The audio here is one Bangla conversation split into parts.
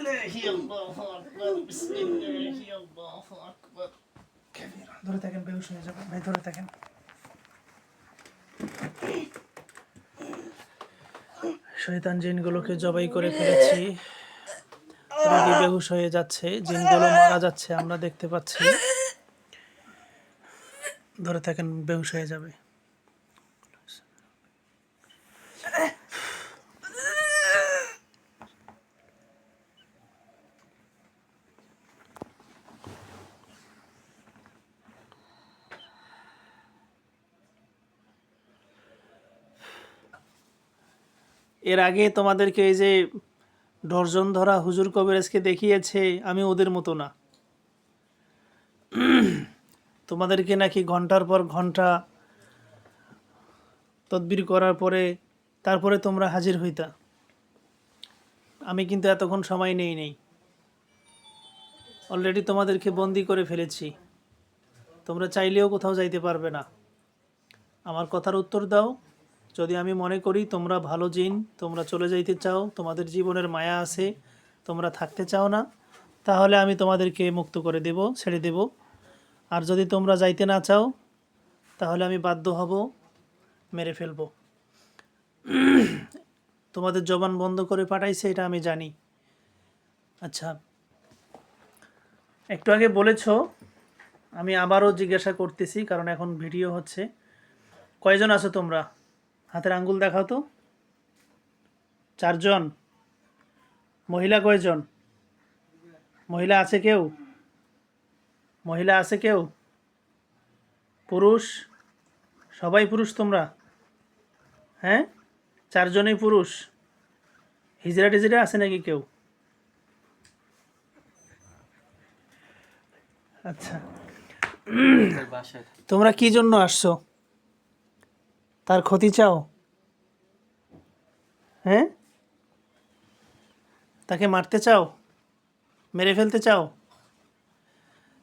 Bismillahi ধরে থাকেন বেউস হয়ে যাবে ভাই ধরে থাকেন। শয়তান জিনগুলোকে জবাই করে ফেলেছি। রোগী বেহুশ হয়ে যাচ্ছে জিনগুলো মারা যাচ্ছে আমরা দেখতে পাচ্ছি। ধরে থাকেন বেহুশ হয়ে যাবে। এর আগে তোমাদেরকে এই যে ডর্জন ধরা হুজুর কবিরাজকে দেখিয়েছে, আমি ওদের মতো না। তোমাদেরকে নাকি ঘণ্টার পর ঘণ্টা তদবির করার পরে, তারপরে তোমরা হাজির হইতা। আমি কিন্তু এতক্ষণ সময় নেই নেই। অলরেডি তোমাদেরকে বন্দি করে ফেলেছি। তোমরা চাইলেও কোথাও যাইতে পারবে না। আমার কথার উত্তর দাও যদি আমি মনে করি তোমরা ভালো জিন, তোমরা চলে যাইতে চাও, তোমাদের জীবনের মায়া আছে, তোমরা থাকতে চাও না, তাহলে আমি তোমাদেরকে মুক্ত করে দেব, ছেড়ে দেব। আর যদি তোমরা যাইতে না চাও, তাহলে আমি বাধ্য হব, মেরে ফেলব। তোমাদের জবান বন্ধ করে পাঠাইছে, এটা আমি জানি। আচ্ছা একটু আগে বলেছ, আমি আবারও জিজ্ঞাসা করতেছি, কারণ এখন ভিডিও হচ্ছে। কয়জন আছো তোমরা? হাতের আঙ্গুল দেখাও তো। চারজন। মহিলা কয়জন? মহিলা আছে কেউ? মহিলা আছে কেউ? পুরুষ? সবাই পুরুষ তোমরা? হ্যাঁ? চারজনেই পুরুষ। হিজড়া টিজড়া আছে নাকি কেউ? আচ্ছা। তোমরা কি জন্য আসছো? তার ক্ষতি চাও? হ্যাঁ? তাকে মারতে চাও? মেরে ফেলতে চাও?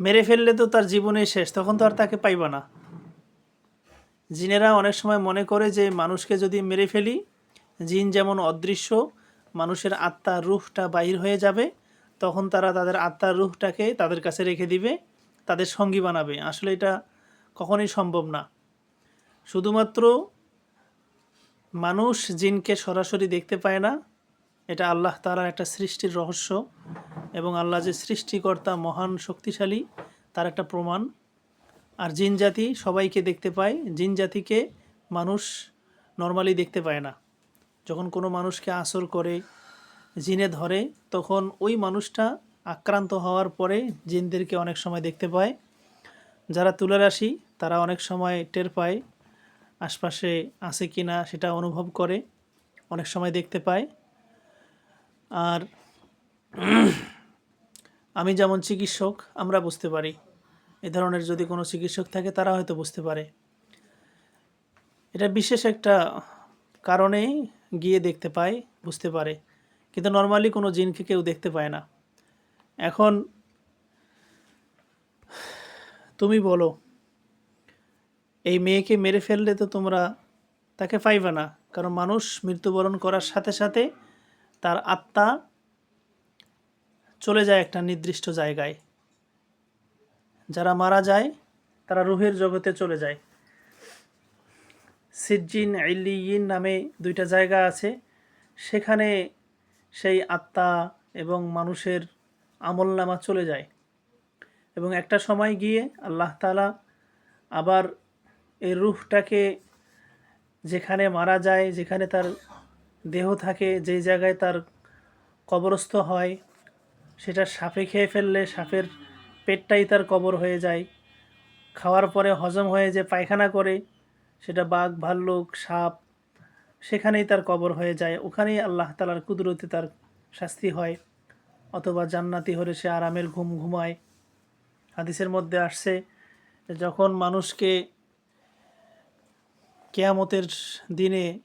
মেরে ফেললে তো তার জীবনে শেষ, তখন তো আর তাকে পাইবা না। জিনেরা অনেক সময় মনে করে যে মানুষকে যদি মেরে ফেলি, জিন যেমন অদৃশ্য, মানুষের আত্মার রুহটা বাহির হয়ে যাবে, তখন তারা তাদের আত্মার রুহটাকে তাদের কাছে রেখে দিবে, তাদের সঙ্গী বানাবে। আসলে এটা কখনোই সম্ভব না। শুধুমাত্র মানুষ জিনকে সরাসরি দেখতে পায় না, এটা আল্লাহ তালার একটা সৃষ্টির রহস্য এবং আল্লাহ যে সৃষ্টিকর্তা মহান শক্তিশালী, তার একটা প্রমাণ। আর জিন জাতি সবাইকে দেখতে পায়, জিন জাতিকে মানুষ নর্মালি দেখতে পায় না। যখন কোনো মানুষকে আসর করে, জিনে ধরে, তখন ওই মানুষটা আক্রান্ত হওয়ার পরে জিনদেরকে অনেক সময় দেখতে পায়। যারা তুলারাশি, তারা অনেক সময় টের পায় আশপাশে আছে কি না সেটা অনুভব করে, অনেক সময় দেখতে পায়। আর আমি যেমন চিকিৎসক, আমরা বুঝতে পারি। এ ধরনের যদি কোনো চিকিৎসক থাকে, তারা হয়তো বুঝতে পারে। এটা বিশেষ একটা কারণে গিয়ে দেখতে পায়, বুঝতে পারে। কিন্তু নর্মালি কোনো জিনকে কেউ দেখতে পায় না। এখন, তুমি বলো এই মেয়েকে মেরে ফেললে তো তোমরা তাকে পাইবে না। কারণ মানুষ মৃত্যুবরণ করার সাথে সাথে তার আত্মা চলে যায় একটা নির্দিষ্ট জায়গায়। যারা মারা যায়, তারা রুহের জগতে চলে যায়। সিজ্জিন ইল্লিয়িন নামে দুইটা জায়গা আছে। সেখানে সেই আত্মা এবং মানুষের আমলনামা চলে যায়। এবং একটা সময় গিয়ে আল্লাহ তালা আবার এই রুহটাকে যেখানে মারা যায়, যেখানে তার দেহ থাকে, যেই জায়গায় তার কবরস্থ হয়, সেটা সাপে খেয়ে ফেললে সাপের পেটটাই তার কবর হয়ে যায়। খাওয়ার পরে হজম হয়ে যে পায়খানা করে, সেটা বাঘ, ভাল্লুক, সাপ, সেখানেই তার কবর হয়ে যায়। ওখানেই আল্লাহ তালার কুদরতে তার শাস্তি হয়, অথবা জান্নাতি হলে সে আরামের ঘুম ঘুমায়। হাদিসের মধ্যে আসছে যখন মানুষকে কেয়ামতের দিনে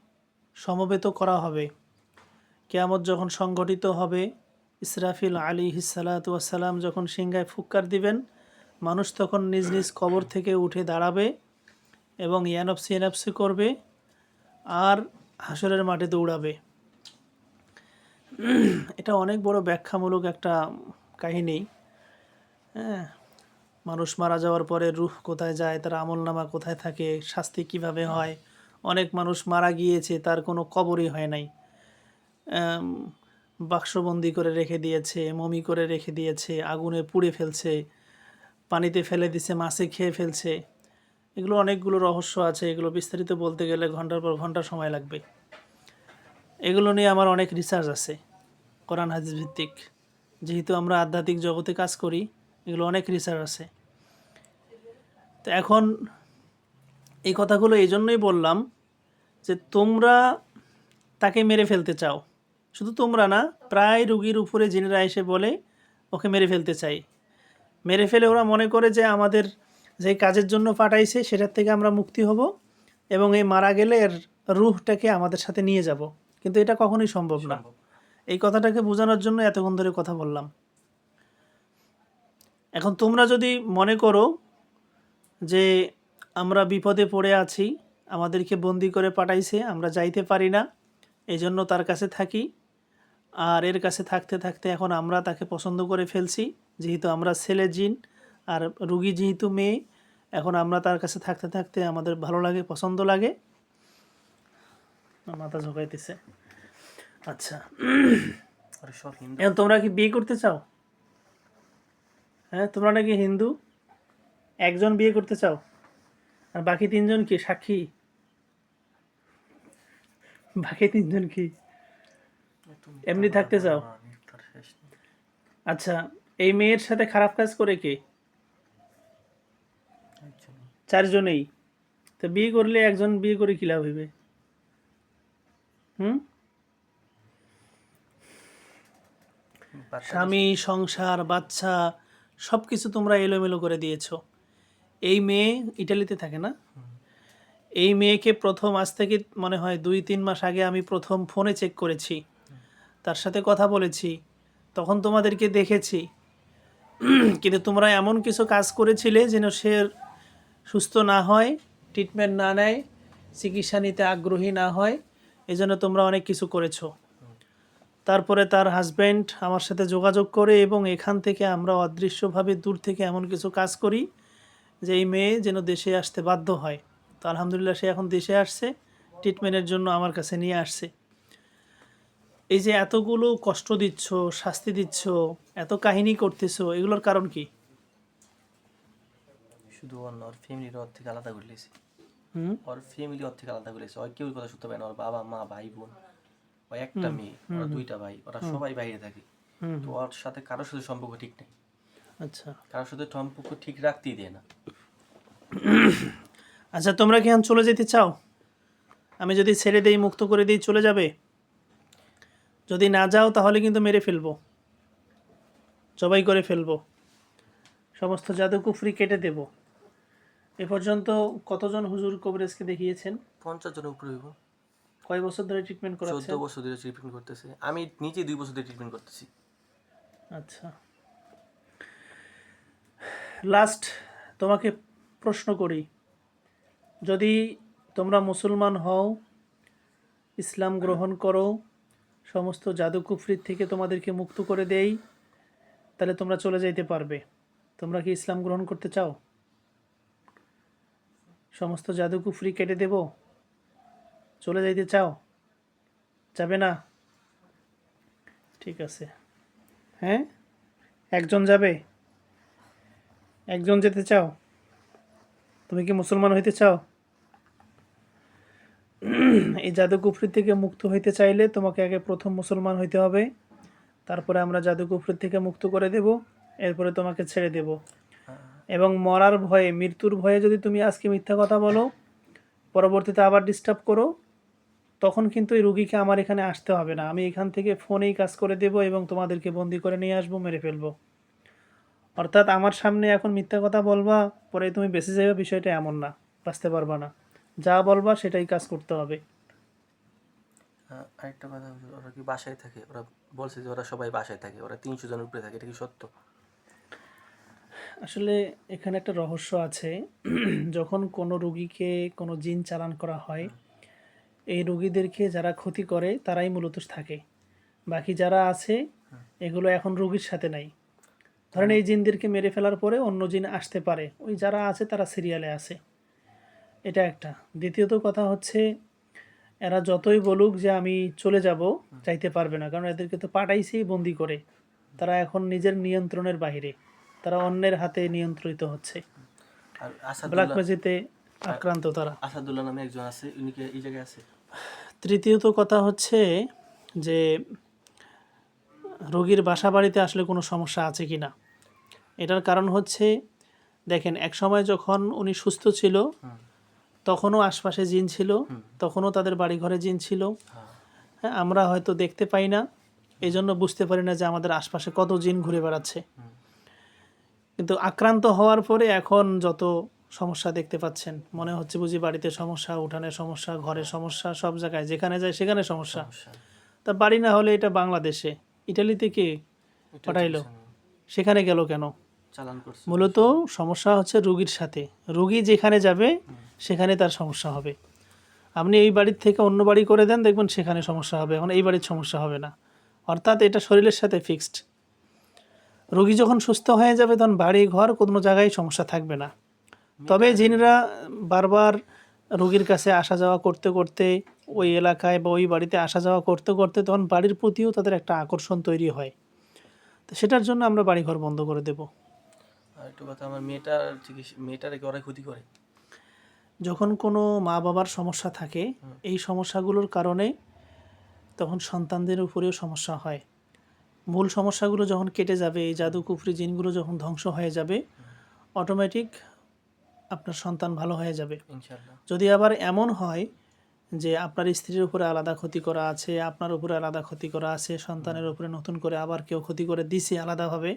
সমবেত করা হবে। কেয়ামত যখন সংগঠিত হবে, ইসরাফিল আলী হিসালাতাম যখন সিংহায় ফুৎকার দিবেন, মানুষ তখন নিজ নিজ কবর থেকে উঠে দাঁড়াবে এবং ইয়ানপসি ইয়ানপসি করবে আর হাসরের মাঠে দৌড়াবে। এটা অনেক বড় ব্যাখ্যামূলক একটা কাহিনী। হ্যাঁ মানুষ মারা যাওয়ার পরে রুহ কোথায় যায়, তার আমলনামা কোথায় থাকে, শাস্তি কীভাবে হয়? অনেক মানুষ মারা গিয়েছে, তার কোনো কবরই হয় নাই। বাক্সবন্দি করে রেখে দিয়েছে, মমি করে রেখে দিয়েছে, আগুনে পুড়ে ফেলছে, পানিতে ফেলে দিছে, মাছে খেয়ে ফেলছে। এগুলো অনেকগুলো রহস্য আছে, এগুলো বিস্তারিত বলতে গেলে ঘণ্টার পর ঘণ্টা সময় লাগবে। এগুলো নিয়ে আমার অনেক রিসার্চ আছে, কোরআন, হাদিস ভিত্তিক। যেহেতু আমরা আধ্যাত্মিক জগতে কাজ করি, এগুলো অনেক রিসার্চ আছে। তো এখন এই কথাগুলো এই জন্যই বললাম যে তোমরা তাকে মেরে ফেলতে চাও। শুধু তোমরা না প্রায় রুগীর উপরে জিনেরা এসে বলে ওকে মেরে ফেলতে চাই। মেরে ফেলে ওরা মনে করে যে আমাদের যে কাজের জন্য পাঠাইছে সেটার থেকে আমরা মুক্তি হব এবং এই মারা গেলে এর রুহটাকে আমাদের সাথে নিয়ে যাব। কিন্তু এটা কখনোই সম্ভব না। এই কথাটাকে বোঝানোর জন্য এতক্ষণ ধরে কথা বললাম। এখন তোমরা যদি মনে করো যে আমরা বিপদে পড়ে আছি আমাদেরকে বন্দি করে পাঠাইছে আমরা যাইতে পারি না এই জন্য তার কাছে থাকি। আর এর কাছে থাকতে থাকতে এখন আমরা তাকে পছন্দ করে ফেলছি যেহেতু আমরা ছেলে জিন আর রুগী যেহেতু মেয়ে এখন আমরা তার কাছে থাকতে থাকতে আমাদের ভালো লাগে পছন্দ লাগে। মাথা ঝোঁকাইতেছে। আচ্ছা। তোমরা কি বিয়ে করতে চাও? হ্যাঁ তোমরা নাকি হিন্দু? একজন বিয়ে করতে চাও? আর বাকি তিনজন কি সাক্ষী? বাকি তিনজন কি? এমনি থাকতে চাও। আচ্ছা এই মেয়ের সাথে খারাপ কাজ করে কে? চারজনেই। তো বিয়ে করলে একজন বিয়ে করে কি লাভ হইবে? হুম? স্বামী সংসার বাচ্চা সব কিছু তোমরা এলোমেলো করে দিয়েছ। এই মেয়ে ইটালিতে থাকে না? এই মেয়েকে প্রথম আজ থেকে মনে হয় দুই, তিন মাস আগে আমি প্রথম ফোনে চেক করেছি। তার সাথে কথা বলেছি। তখন তোমাদেরকে দেখেছি। কিন্তু তোমরা এমন কিছু কাজ করেছিলে যেন সে সুস্থ না হয় ট্রিটমেন্ট না নেয়, চিকিৎসা নিতে আগ্রহী না হয়, এজন্য তোমরা অনেক কিছু করেছ। তারপরে তার হাজব্যান্ড আমার সাথে যোগাযোগ করে এবং এখান থেকে আমরা অদৃশ্যভাবে দূর থেকে এমন কিছু কাজ করি যে এই মেয়ে যেন দেশে আসতে বাধ্য হয়। তো আলহামদুলিল্লাহ সে এখন দেশে আসছে ট্রিটমেন্টের জন্য আমার কাছে নিয়ে আসছে। এই যে এতগুলো কষ্ট দিচ্ছ শাস্তি দিচ্ছ এত কাহিনী করতেছো এগুলোর কারণ কি? শুধু না, ওর ফ্যামিলির ওর থেকে আলাদা করে লেছি ওর ফ্যামিলি ওর থেকে আলাদা করে লেছে ওর কেউ কথা শুনতে পারে না ওর বাবা মা ভাই বোন। ও একটা মেয়ে ওরা দুইটা ভাই ওরা সবাই বাইরে থাকে। হুম তো ওর সাথে কারোর সাথে সম্পর্ক ঠিক নেই। আচ্ছা। কারোর সাথে সম্পর্ক ঠিক রাখতেই দেয় না। আচ্ছা তোমরা কি এখন চলে যেতে চাও? আমি যদি ছেড়ে দেই মুক্ত করে দিই চলে যাবে? যদি না যাও তাহলে কিন্তু মেরে ফেলব। জবাই করে ফেলব। সমস্ত জাদু কুফরি কেটে দেব। এ পর্যন্ত কতজন হুজুর কবরেজকে দেখিয়েছেন? পঞ্চাশ জনের উপরে হইব। কয় বছর ধরে ট্রিটমেন্ট করা চোদ্দ বছর ধরে ট্রিটমেন্ট করতেছে। আমি নিজে দুই বছর ধরে ট্রিটমেন্ট করতেছি। আচ্ছা। লাস্ট তোমাকে প্রশ্ন করি। যদি তোমরা মুসলমান হও, ইসলাম গ্রহণ করো, সমস্ত জাদু কুফরির থেকে তোমাদেরকে মুক্ত করে দেই, তাহলে তোমরা চলে যাইতে পারবে। তোমরা কি ইসলাম গ্রহণ করতে চাও? সমস্ত জাদু কুফরি কেটে দেব? চলে যাইতে চাও? যাবে না? ঠিক আছে। হ্যাঁ? একজন যাবে? একজন যেতে চাও? তুমি কি মুসলমান হইতে চাও? এই জাদু কুফরি থেকে মুক্ত হইতে চাইলে তোমাকে আগে প্রথম মুসলমান হইতে হবে। তারপরে আমরা জাদু কুফরি থেকে মুক্ত করে দেব, এরপরে তোমাকে ছেড়ে দেব। এবং মরার ভয়ে, মৃত্যুর ভয়ে যদি তুমি আজকে মিথ্যা কথা বলো, পরবর্তীতে আবার ডিস্টার্ব করো, তখন কিন্তু এই রুগীকে আমার এখানে আসতে হবে না। আমি এখান থেকে ফোনেই কাজ করে দেব এবং তোমাদেরকে বন্দি করে নিয়ে আসব, মেরে ফেলব। অর্থাৎ আমার সামনে এখন মিথ্যা কথা বলবা পরে তুমি বেঁচে যাবে বিষয়টা এমন না বাঁচতে পারবা না। যা বলবা সেটাই কাজ করতে হবে। আরেকটা কথা ওরা কি বাসায় থাকে? ওরা বলছে যে ওরা সবাই বাসায় থাকে ওরা তিনশো জনের উপরে থাকে এটা কি সত্য? আসলে এখানে একটা রহস্য আছে। যখন কোনো রুগীকে কোনো জিন চালান করা হয় এই রুগীদেরকে যারা ক্ষতি করে তারাই মূলত থাকে। বাকি যারা আছে এগুলো এখন রুগীর সাথে নাই। ধরেন এই জিনদেরকে মেরে ফেলার পরে অন্য জিন আসতে পারে। ওই যারা আছে তারা সিরিয়ালে আছে। এটা একটা। দ্বিতীয়ত কথা হচ্ছে এরা যতই বলুক যে আমি চলে যাব চাইতে পারবে না। কারণ এদেরকে তো পাঠাইছেই বন্দি করে। তারা এখন নিজের নিয়ন্ত্রণের বাইরে তারা অন্যের হাতে নিয়ন্ত্রিত হচ্ছে। আর ব্ল্যাক ম্যাজিতে আক্রান্ত তারা। আসাদুল্লাহ নামে একজন আছে। উনি কি এই জায়গায় আছে? তৃতীয়ত কথা হচ্ছে যে রোগীর বাসা বাড়িতে আসলে কোনো সমস্যা আছে কি না এটার কারণ হচ্ছে দেখেন এক সময় যখন উনি সুস্থ ছিল তখনও আশপাশে জিন ছিল তখনও তাদের বাড়ি ঘরে জিন ছিল। হ্যাঁ আমরা হয়তো দেখতে পাই না এই জন্য বুঝতে পারি না যে আমাদের আশপাশে কত জিন ঘুরে বেড়াচ্ছে। কিন্তু আক্রান্ত হওয়ার পরে এখন যত সমস্যা দেখতে পাচ্ছেন মনে হচ্ছে বুঝি বাড়িতে সমস্যা উঠানের সমস্যা ঘরের সমস্যা সব জায়গায় যেখানে যায় সেখানে সমস্যা। তা বাড়ি না হলে এটা বাংলাদেশে ইটালিতে কে পাঠাইলো? সেখানে গেল কেন? চালান করছে। মূলত সমস্যা হচ্ছে রুগীর সাথে। রুগী যেখানে যাবে সেখানে তার সমস্যা হবে। আপনি এই বাড়ির থেকে অন্য বাড়ি করে দেন দেখবেন সেখানে সমস্যা হবে। এখন এই বাড়ির সমস্যা হবে না। অর্থাৎ এটা শরীরের সাথে ফিক্সড রোগী যখন সুস্থ হয়ে যাবে তখন বাড়ি ঘর কোনো জায়গায় সমস্যা থাকবে না। তবে যিনিরা বারবার রোগীর কাছে আসা যাওয়া করতে করতে ওই এলাকায় বা ওই বাড়িতে আসা যাওয়া করতে করতে তখন বাড়ির প্রতিও তাদের একটা আকর্ষণ তৈরি হয়। তো সেটার জন্য আমরা বাড়িঘর বন্ধ করে দেব। একটু কথা আমার মেয়েটার চিকিৎসা মেয়েটারে ওরাই ক্ষতি করে। যখন কোনো মা বাবার সমস্যা থাকে এই সমস্যাগুলোর কারণে তখন সন্তানদের উপরেও সমস্যা হয়। মূল সমস্যাগুলো যখন কেটে যাবে এই জাদু কুফরি জিনগুলো যখন ধ্বংস হয়ে যাবে অটোমেটিক আপনার সন্তান ভালো হয়ে যাবে। যদি আবার এমন হয় যে আপনার স্ত্রীর উপরে আলাদা ক্ষতি করা আছে আপনার উপরে আলাদা ক্ষতি করা আছে সন্তানের উপরে নতুন করে আবার কেউ ক্ষতি করে দিছে আলাদাভাবে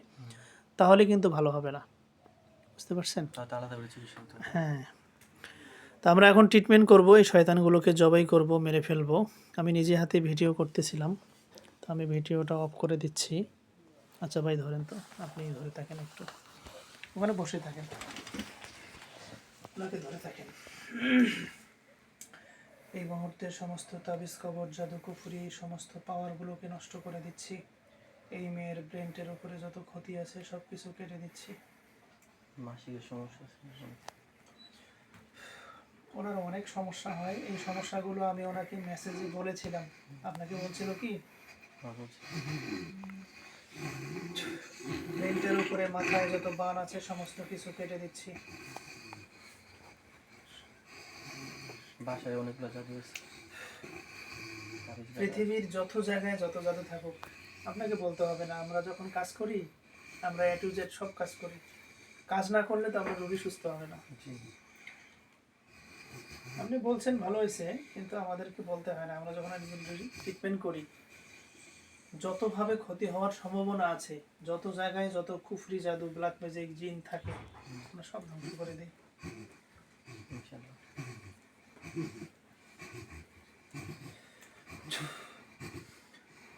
তাহলে কিন্তু ভালো হবে না। বুঝতে পারছেন। হ্যাঁ। তো আমরা এখন ট্রিটমেন্ট করব এই শয়তানগুলোকে জবাই করব মেরে ফেলব। আমি নিজে হাতে ভিডিও করতেছিলাম তো আমি ভিডিওটা অফ করে দিচ্ছি। আচ্ছা ভাই ধরেন তো আপনি ধরে থাকেন একটু। ওখানে বসে থাকেন। ওনাকে ধরে থাকেন। এই মুহূর্তে সমস্ত তাবিজ কবর জাদু কুফুরি সমস্ত পাওয়ারগুলোকে নষ্ট করে দিচ্ছি। এই মেয়ের ব্রেনটের উপরে যত ক্ষতি আছে সব কিছু কেটে দিচ্ছি। মাসিকের সমস্যা ওনার অনেক সমস্যা হয়। এই সমস্যাগুলো আমি ওনাকে মেসেজে বলেছিলাম। আপনাকে বলছিল কি? হ্যাঁ, বলছি। বেল্টের উপরে মাথায় যত বান আছে সমস্ত কিছু কেটে দিচ্ছি। বাসায় অনেকগুলো জাদু আছে। পৃথিবীর যত জায়গায় যত জাদু থাকুক আপনাকে বলতে হবে না। আমরা যখন কাজ করি আমরা এ টু জেড সব কাজ করি। কাজ না করলে তো আমরা রোগী সুস্থ হবে না। আপনি বলছেন ভালো হয়েছে কিন্তু আমাদেরকে বলতে হয় না। আমরা যখন একজন ট্রিটমেন্ট করি যতভাবে ক্ষতি হওয়ার সম্ভাবনা আছে যত জায়গায় যত কুফরি জাদু ব্ল্যাক ম্যাজিক জিন থাকে আমরা সব ধ্বংস করে দিই।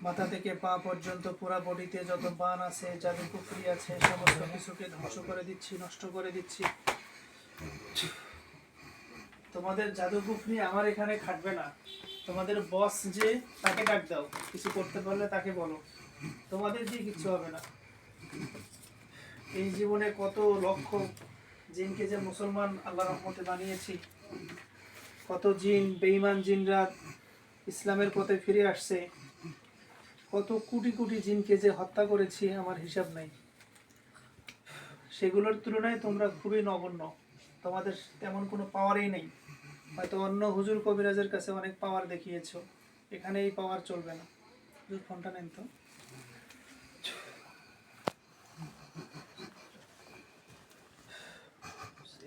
মাথা থেকে পা পর্যন্ত পুরো বডিতে যত বান আছে, জাদু কুফরি আছে, সমস্ত কিছুকে ধ্বংস করে দিচ্ছি, নষ্ট করে দিচ্ছি। তোমাদের জাদু কুফরি আমার এখানে খাটবে না। তোমাদের বস যে তাকে ডাক দাও, কিছু করতে পারলে তাকে বলো। তোমাদের দিয়ে কিচ্ছু হবে না। এই জীবনে কত লক্ষ জিনকে যে মুসলমান আল্লাহ রহমতে বানিয়েছি, কত জিন, বেঈমান জিনরা ইসলামের পথে ফিরে আসছে। কত কোটি কোটি জিনকে যে হত্যা করেছি আমার হিসাব নাই। সেগুলোর তুলনায় তোমরা খুবই নগণ্য। তোমাদের তেমন কোনো পাওয়ারই নেই। হয়তো অন্য হুজুর কবিরাজের কাছে অনেক পাওয়ার দেখিয়েছ। এখানে এই পাওয়ার চলবে না। হুজুর ফোনটা নেন তো।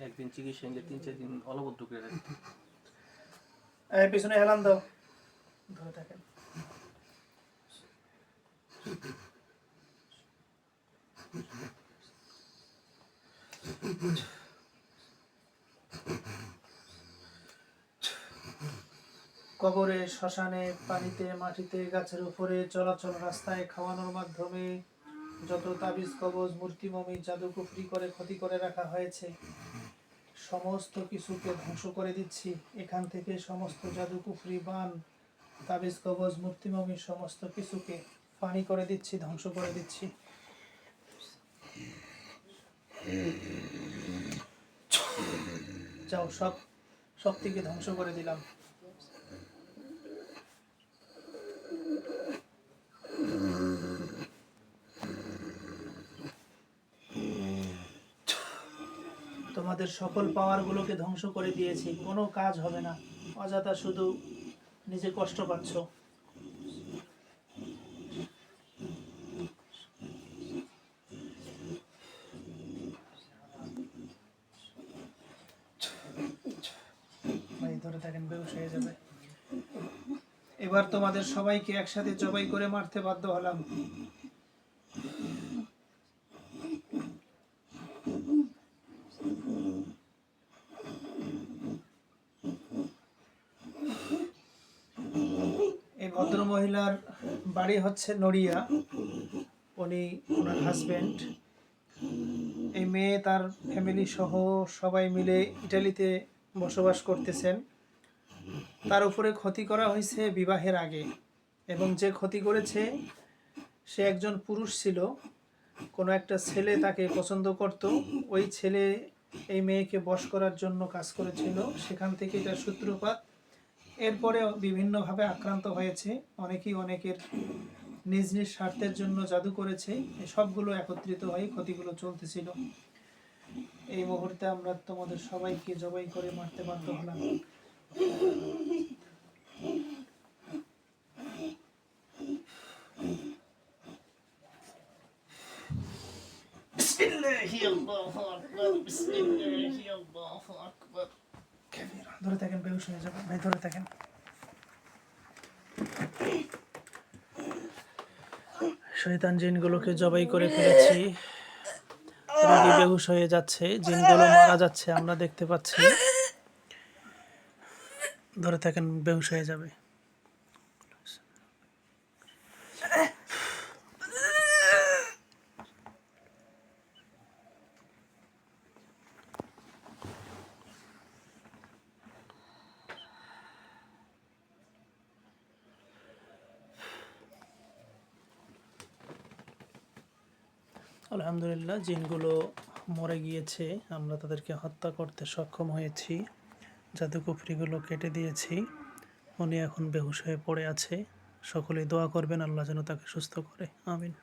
একদিন চিকিৎসা তিন চার দিন অলবদ্ধ করে এই পিছনে হেলান দাও। ধরে থাকেন। কবরে, শ্মশানে, পানিতে, মাটিতে, গাছের উপরে, চলাচল রাস্তায়, খাওয়ানোর মাধ্যমে যত তাবিজ, কবজ, মূর্তি মমি জাদু, কুফরি করে, ক্ষতি করে রাখা হয়েছে, সমস্ত কিছুকে ধ্বংস করে দিচ্ছি। এখান থেকে সমস্ত জাদু, কুফরি, বান, তাবিজ, কবজ, মূর্তি মমির সমস্ত কিছুকে পানি করে দিচ্ছি, ধ্বংস করে দিচ্ছি। যাও, সব থেকে ধ্বংস করে দিলাম। তোমাদের সকল পাওয়ারগুলোকে ধ্বংস করে দিয়েছি। কোনো কাজ হবে না। অযথা শুধু নিজে কষ্ট পাচ্ছ। ধরে থাকেন বেউস হয়ে যাবে। এবার তোমাদের সবাইকে একসাথে জবাই করে মারতে বাধ্য হলাম। এই ভদ্র মহিলার বাড়ি হচ্ছে নড়িয়া। উনি ওনার হাজবেন্ড এই মেয়ে, তার ফ্যামিলি সহ সবাই মিলে ইটালিতে বসবাস করতেছেন। তার উপরে ক্ষতি করা হয়েছে বিবাহের আগে এবং যে ক্ষতি করেছে, সে একজন পুরুষ ছিল, কোনো একটা ছেলে তাকে পছন্দ করত, ওই ছেলে এই মেয়েকে বশ করার জন্য কাজ করেছিল, সেখান থেকে তার সূত্রপাত। এরপরে বিভিন্নভাবে আক্রান্ত হয়েছে, অনেকেই অনেকের নিজ নিজ স্বার্থের জন্য জাদু করেছে সবগুলো একত্রিত হয়ে ক্ষতিগুলো চলতেছিল। এই মুহূর্তে আমরা তোমাদের সবাইকে জবাই করে মারতে বাধ্য হলাম। ধরে থাকেন বেহুশ হয়ে যাবে ভাই ধরে থাকেন শয়তান জিনগুলোকে জবাই করে ফেলেছি। রোগী বেহুশ হয়ে যাচ্ছে, জিনগুলো মারা যাচ্ছে, আমরা দেখতে পাচ্ছি। ধরে থাকেন, বেহুশ হয়ে যাবে। আলহামদুলিল্লাহ, জিনগুলো মরে গিয়েছে। আমরা তাদেরকে হত্যা করতে সক্ষম হয়েছি। জাদুকুফরিগুলো কেটে দিয়েছি। উনি এখন বেহুশ হয়ে পড়ে আছে। সকলেই দোয়া করবেন, আল্লাহ যেন তাকে সুস্থ করে। আমিন।